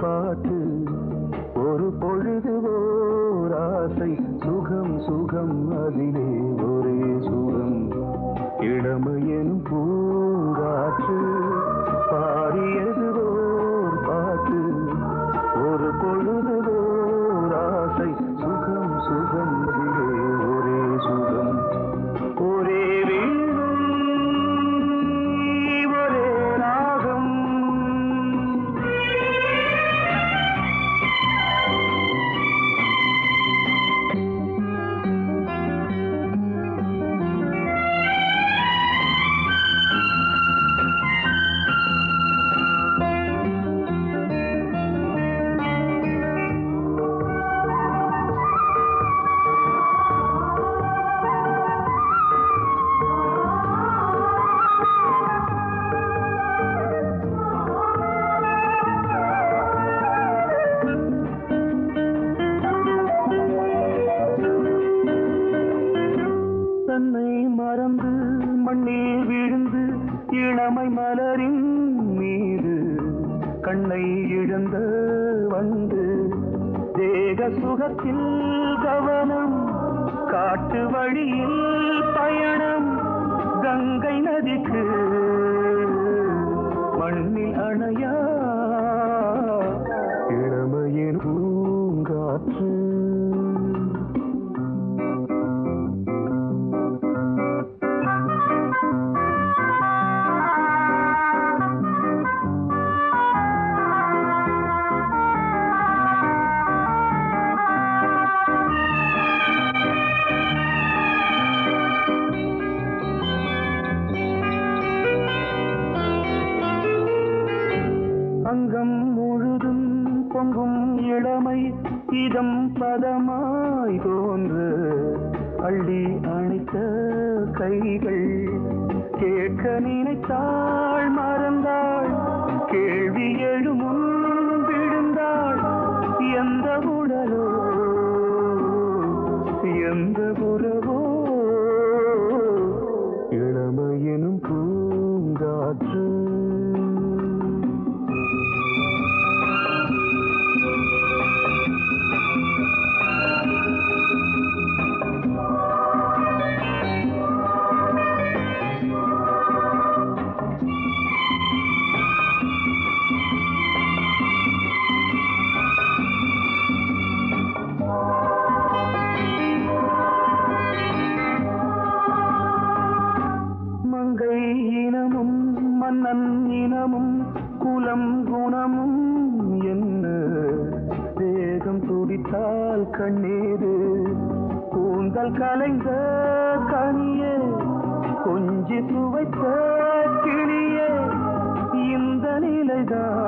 பாட்டு ஒரு பொழுது ஓராசை சுகம் சுகம் அதிலே. மலரின் மீது கண்ணை இழந்த வந்து தேக சுகத்தில் கவனம் காட்டு வழியில் பயணம் கங்கை நதிக்கு மண்ணில் அணையா இளமை இதம் பதமாய் தோன்று அள்ளி அணைத்த கைகள். கேட்க நினைத்தாள் மறந்தாள் கேள்வி எழுமுன் விழுந்தாள். எந்த உடலோ மௌனமும் என்ன? தேகம் துடித்தால் கண்ணீரு. கூந்தல் கலைந்த கனியே கொஞ்சி துவைத்த கிளியே இந்த நிலைதான்.